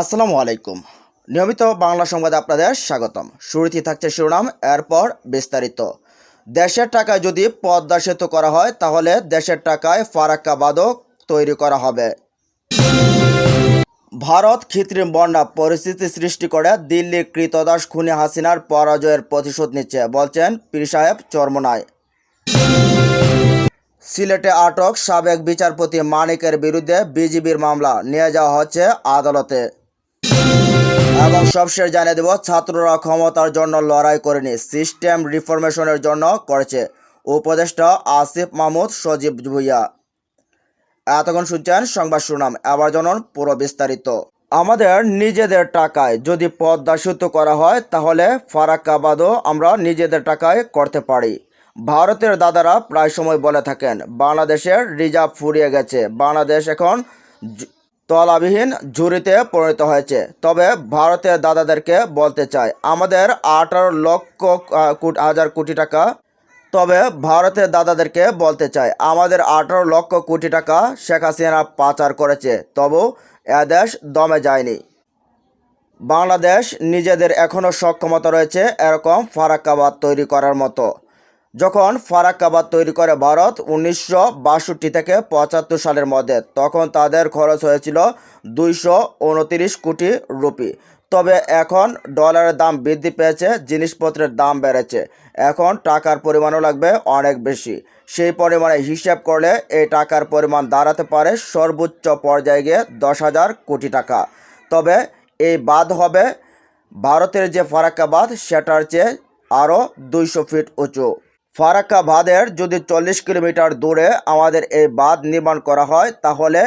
আসসালামু আলাইকুম। নিয়মিত বাংলা সংবাদে আপনাদের স্বাগতম। শুরুতে থাকছে শিরোনাম, এরপর বিস্তারিত। দেশের টাকায় যদি পদ্মা সেতু করা হয়, তাহলে দেশের টাকায় ফারাক্কা বাদক তৈরি করা হবে। ভারত কৃত্রিম বন্যা পরিস্থিতি সৃষ্টি করে দিল্লির কৃতদাস খুনি হাসিনার পরাজয়ের প্রতিশোধ নিচ্ছে, বলছেন পীর সাহেব চরমনায়। সিলেটে আটক সাবেক বিচারপতি মানিকের বিরুদ্ধে বিজিবির মামলা, নিয়ে যাওয়া হচ্ছে আদালতে। এবং সবশেষ জানিয়ে দেব, ছাত্ররা ক্ষমতার জন্য লড়াই করেনি সিস্টেম রিফরমেশনের জন্য করেছে উপদেষ্টা আসিফ মাহমুদ সজীব ভুইয়া। এতক্ষণ শুনছেন সংবাদ শুনাম আবার জানুন পুরো বিস্তারিত। আমাদের নিজেদের টাকায় যদি পদ্মা সেতু করা হয়, তাহলে ফারাক্কাবাদও আমরা নিজেদের টাকায় করতে পারি। ভারতের দাদারা প্রায় সময় বলে থাকেন, বাংলাদেশের রিজার্ভ ফুরিয়ে গেছে। বাংলাদেশ এখন তলাবিহীন ঝুড়িতে পরিণত হয়েছে। তবে ভারতের দাদাদেরকে বলতে চাই, আমাদের আঠারো লক্ষ হাজার কোটি টাকা। তবে ভারতের দাদাদেরকে বলতে চাই, আমাদের আঠারো লক্ষ কোটি টাকা শেখ হাসিনা পাচার করেছে, তবু এদেশ দমে যায়নি। বাংলাদেশ নিজেদের এখনও সক্ষমতা রয়েছে এরকম ফারাক্কাবাদ তৈরি করার মতো। যখন ফারাক্কাবাদ তৈরি করে ভারত উনিশশো বাষট্টি থেকে পঁচাত্তর সালের মধ্যে, তখন তাদের খরচ হয়েছিল দুইশো কোটি রুপি। তবে এখন ডলারের দাম বৃদ্ধি পেয়েছে, জিনিসপত্রের দাম বেড়েছে। এখন টাকার পরিমাণও লাগবে অনেক বেশি। সেই পরিমাণে হিসাব করলে এই টাকার পরিমাণ দাঁড়াতে পারে সর্বোচ্চ পর্যায়ে গিয়ে দশ হাজার কোটি টাকা। তবে এই বাঁধ হবে ভারতের যে ফারাক্কা বাঁধ সেটার চেয়ে আরও দুইশো ফিট উঁচু। ফারাক্কা বাঁধের যদি চল্লিশ কিলোমিটার দূরে আমাদের এই বাঁধ নির্মাণ করা হয়, তাহলে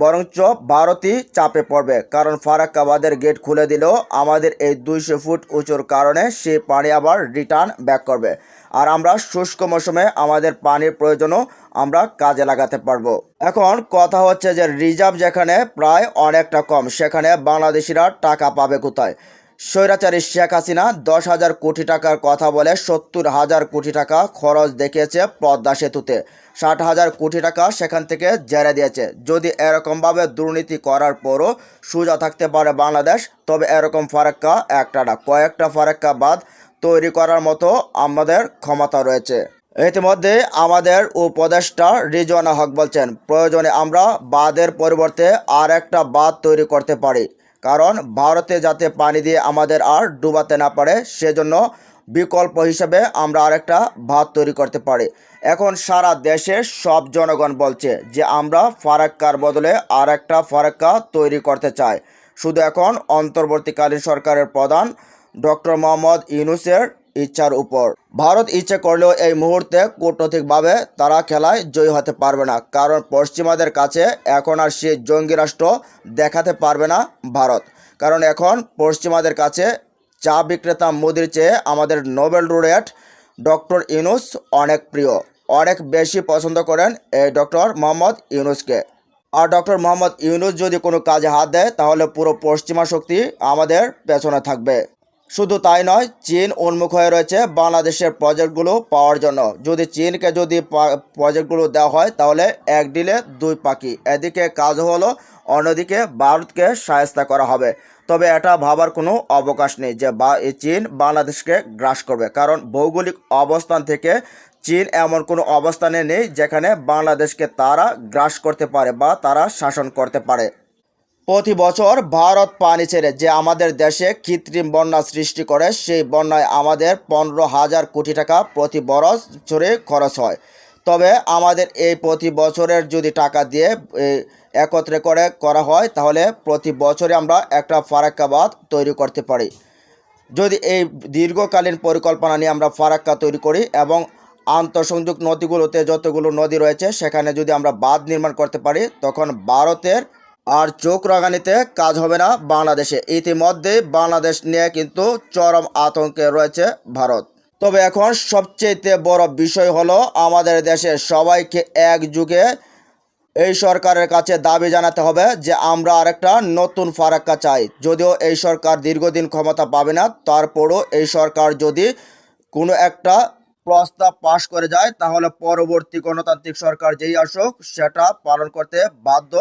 বরঞ্চ ভারতই চাপে পড়বে। কারণ ফারাক্কা বাঁধের গেট খুলে দিলেও আমাদের এই দুইশো ফুট উঁচুর কারণে সেই পানি আবার রিটার্ন ব্যাক করবে। আর আমরা শুষ্ক মৌসুমে আমাদের পানির প্রয়োজনও আমরা কাজে লাগাতে পারব। এখন কথা হচ্ছে যে রিজার্ভ যেখানে প্রায় অনেকটা কম, সেখানে বাংলাদেশিরা টাকা পাবে কোথায়? স্বৈরাচারী শেখ হাসিনা দশ হাজার কোটি টাকার কথা বলে সত্তর হাজার কোটি টাকা খরচ দেখিয়েছে পদ্মা সেতুতে। ষাট হাজার কোটি টাকা সেখান থেকে জেরে দিয়েছে। যদি এরকমভাবে দুর্নীতি করার পরও সোজা থাকতে পারে বাংলাদেশ, তবে এরকম ফারাক্কা একটা না। কয়েকটা ফারাক্কা বাদ তৈরি করার মতো আমাদের ক্ষমতা রয়েছে। ইতিমধ্যে আমাদের উপদেষ্টা রিজওয়ানা হক বলছেন, প্রয়োজনে আমরা বাঁধের পরিবর্তে আর একটা বাঁধ তৈরি করতে পারি। কারণ ভারতে যাতে পানি দিয়ে আমাদের আর ডুবাতে না পারে, সেজন্য বিকল্প হিসেবে আমরা আরেকটা ভাত তৈরি করতে পারি। এখন সারা দেশে সব জনগণ বলছে যে আমরা ফারাক্কার বদলে আর একটা ফারাক্কা তৈরি করতে চাই। শুধু এখন অন্তর্বর্তীকালীন সরকারের প্রধান ডক্টর মোহাম্মদ ইউনুসের ইচ্ছার উপর। ভারত ইচ্ছে করলেও এই মুহূর্তে কূটনৈতিকভাবে তারা খেলায় জয়ী হতে পারবে না, কারণ পশ্চিমাদের কাছে এখন আর সে জঙ্গি রাষ্ট্র দেখাতে পারবে না ভারত। কারণ এখন পশ্চিমাদের কাছে চা বিক্রেতা মোদির চেয়ে আমাদের নোবেল রুরেট ডক্টর ইউনুস অনেক প্রিয়। অনেক বেশি পছন্দ করেন এই ডক্টর মোহাম্মদ ইউনুসকে। আর ডক্টর মোহাম্মদ ইউনুস যদি কোনো কাজে হাত দেয়, তাহলে পুরো পশ্চিমা শক্তি আমাদের পেছনে থাকবে। শুধু তাই নয়, চীন উন্মুখ হয়ে রয়েছে বাংলাদেশের প্রজেক্টগুলো পাওয়ার জন্য। যদি চীনকে যদি প্রজেক্টগুলো দেওয়া হয়, তাহলে এক ডিলে দুই পাখি। এদিকে কাজ হলো, অন্যদিকে ভারতকে সায়স্তা করা হবে। তবে এটা ভাবার কোনো অবকাশ নেই যে চীন বাংলাদেশকে গ্রাস করবে। কারণ ভৌগোলিক অবস্থান থেকে চীন এমন কোনো অবস্থানে নেই যেখানে বাংলাদেশকে তারা গ্রাস করতে পারে বা তারা শাসন করতে পারে। প্রতি বছর ভারত পানি ছেড়ে যে আমাদের দেশে কৃত্রিম বন্যা সৃষ্টি করে, সেই বন্যায় আমাদের পনেরো হাজার কোটি টাকা প্রতি বছরে খরচ হয়। তবে আমাদের এই প্রতি বছরের যদি টাকা দিয়ে একত্রে করে করা হয়, তাহলে প্রতি বছরে আমরা একটা ফারাক্কাবাদ তৈরি করতে পারি। যদি এই দীর্ঘকালীন পরিকল্পনা নিয়ে আমরা ফারাক্কা তৈরি করি এবং আন্তঃসংযোগ নদীগুলোতে যতগুলো নদী রয়েছে, সেখানে যদি আমরা বাঁধ নির্মাণ করতে পারি, তখন ভারতের আর চোখ রাগানিতে কাজ হবে না বাংলাদেশে। ইতিমধ্যে বাংলাদেশ নিয়ে কিন্তু চরম আতঙ্কে রয়েছে ভারত। তবে এখন সবচেয়ে বড় বিষয় হলো আমাদের দেশে সবাইকে একযুগে এই সরকারের কাছে দাবি জানাতে হবে যে আমরা আরেকটা নতুন ফারাক্কা চাই। যদিও এই সরকার দীর্ঘদিন ক্ষমতা পাবে না, তারপরও এই সরকার যদি কোনো একটা প্রস্তাব পাশ করে যায়, তাহলে পরবর্তী গণতান্ত্রিক সরকার যেই আসুক, সেটা পালন করতে বাধ্য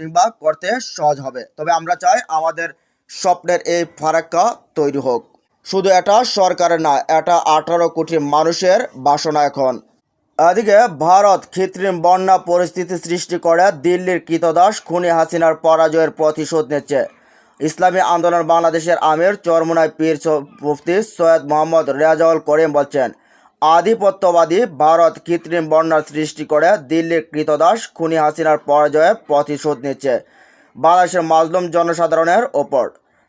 কিংবা করতে সহজ হবে। তবে আমরা চাই আমাদের স্বপ্নের এই ফারাক্কা তৈরি হোক। শুধু এটা সরকারের না, এটা আঠারো কোটি মানুষের বাসনা এখন। এদিকে ভারত কৃত্রিম বন্যা পরিস্থিতি সৃষ্টি করে দিল্লির কৃতদাস খুনি হাসিনার পরাজয়ের প্রতিশোধ নিচ্ছে। ইসলামী আন্দোলন বাংলাদেশের আমির চরমুনায় পীর মুফতি সৈয়দ মোহাম্মদ রেজাউল করিম বলছেন আধিপত্যবাদী ভারত কৃত্রিম বন্যার সৃষ্টি করে দিল্লির কৃতদাস খুনি হাসিনার পরাজয়ে প্রতিশোধ নিচ্ছে বাংলাদেশের মাজলুম জনসাধারণের ওপর।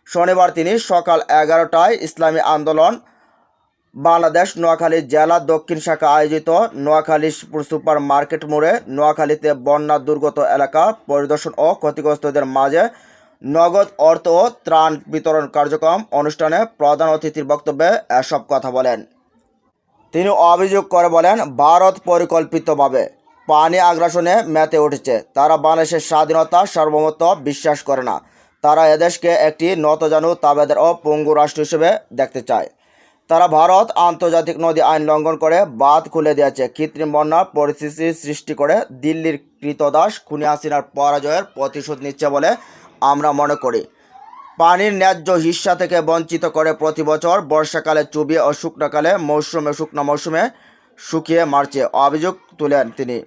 শনিবার তিনি সকাল এগারোটায় ইসলামী আন্দোলন, বাংলাদেশ নোয়াখালী জেলা দক্ষিণ শাখা আয়োজিত নোয়াখালী সুপার মার্কেট মোড়ে নোয়াখালীতে বন্যা দুর্গত এলাকা পরিদর্শন ও ক্ষতিগ্রস্তদের মাঝে নগদ অর্থ ও ত্রাণ বিতরণ কার্যক্রম অনুষ্ঠানে প্রধান অতিথির বক্তব্যে এসব কথা বলেন। তিনি অভিযোগ করে বলেন, ভারত পরিকল্পিতভাবে পানি আগ্রাসনে মেতে উঠেছে। তারা বাংলাদেশের স্বাধীনতা সর্বমত বিশ্বাস করে না। তারা এদেশকে একটি নতজানু তাবেদার ও পঙ্গু রাষ্ট্র হিসেবে দেখতে চায়। তারা ভারত আন্তর্জাতিক নদী আইন লঙ্ঘন করে বাঁধ খুলে দিয়েছে। কৃত্রিম বন্যার পরিস্থিতি সৃষ্টি করে দিল্লির কৃতদাস খুনি হাসিনার পরাজয়ের প্রতিশোধ নিচ্ছে বলে আমরা মনে করি। পানির ন্যায্য হিস্সা থেকে বঞ্চিত করে প্রতি বছর বর্ষাকালে চুবিয়ে ও শুকনোকালে মৌসুমে শুকনো মৌসুমে শুকিয়ে মারছে। অভিযোগ তুলেন তিনি।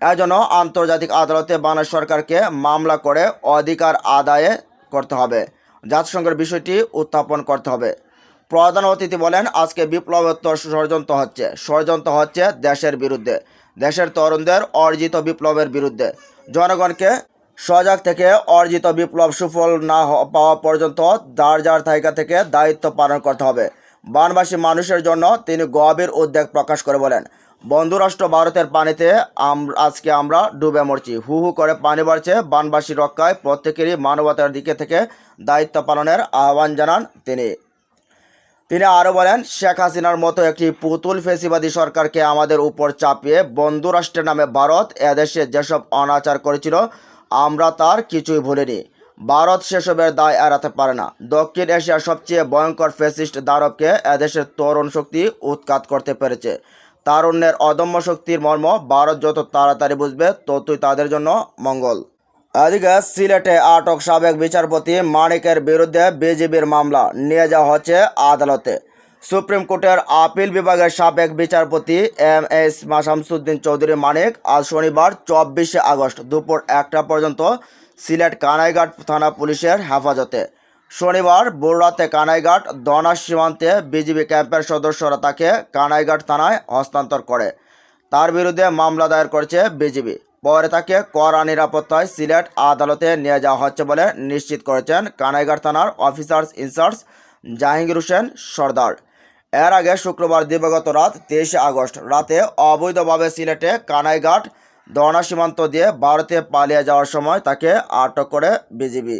এজন্য আন্তর্জাতিক আদালতে বাংলাদেশ সরকারকে মামলা করে অধিকার আদায়ে করতে হবে। জাতিসংঘের বিষয়টি উত্থাপন করতে হবে। প্রধান অতিথি বলেন, আজকে বিপ্লবোত্তর ষড়যন্ত্র হচ্ছে। ষড়যন্ত্র হচ্ছে দেশের বিরুদ্ধে। দেশের তরুণদের অর্জিত বিপ্লবের বিরুদ্ধে। জনগণকে সজাগ থেকে অর্জিত বিপ্লব সুফল না পাওয়া পর্যন্ত যার জায়গা থেকে দায়িত্ব পালন করতে হবে। বানবাসী মানুষের জন্য তিনি গভীর উদ্বেগ প্রকাশ করে বলেন, বন্ধুরাষ্ট্র ভারতের পানিতে আজকে আমরা ডুবে মরছি। হু হু করে পানি বাড়ছে, বানবাসী রক্ষায় প্রত্যেকেরই মানবতার দিকে থেকে দায়িত্ব পালনের আহ্বান জানান তিনি। তিনি আরও বলেন, শেখ হাসিনার মতো একটি পুতুল ফেসিবাদী সরকারকে আমাদের উপর চাপিয়ে বন্ধুরাষ্ট্রের নামে ভারত এদেশে যেসব অনাচার করেছিল আমরা তার কিছুই ভুলিনি। ভারত সেসবের দায় এড়াতে পারে না। দক্ষিণ এশিয়ার সবচেয়ে ভয়ঙ্কর ফেসিস্ট দানবকে এদেশের তরুণ শক্তি উৎখাত করতে পেরেছে। তারুণ্যের অদম্য শক্তির মর্ম ভারত যত তাড়াতাড়ি বুঝবে, ততই তাদের জন্য মঙ্গল। এদিকে সিলেটে আটক সাবেক বিচারপতি মানিকের বিরুদ্ধে বিজিবির মামলা। নিয়ে যাওয়া হচ্ছে আদালতে। সুপ্রিম কোর্টের আপিল বিভাগের সাবেক বিচারপতি এম এস শামসুদ্দিন চৌধুরী মানিক আজ শনিবার চব্বিশে আগস্ট দুপুর একটা পর্যন্ত সিলেট কানাইঘাট থানা পুলিশের হেফাজতে। শনিবার ভোররাতে কানাইঘাট দনা সীমান্তে বিজিবি ক্যাম্পের সদস্যরা তাকে কানাইঘাট থানায় হস্তান্তর করে। তার বিরুদ্ধে মামলা দায়ের করেছে বিজিবি। পরে তাকে কড়া নিরাপত্তায় সিলেট আদালতে নিয়ে যাওয়া হচ্ছে বলে নিশ্চিত করেছেন কানাইঘাট থানার officers in charge Jahangir Hossain Sardar. এর আগে শুক্রবার দিবাগত রাত তেইশে আগস্ট রাতে অবৈধভাবে সিলেটে কানাইঘাট দনা সীমান্ত দিয়ে ভারতে পালিয়ে যাওয়ার সময় তাকে আটক করে বিজিবি।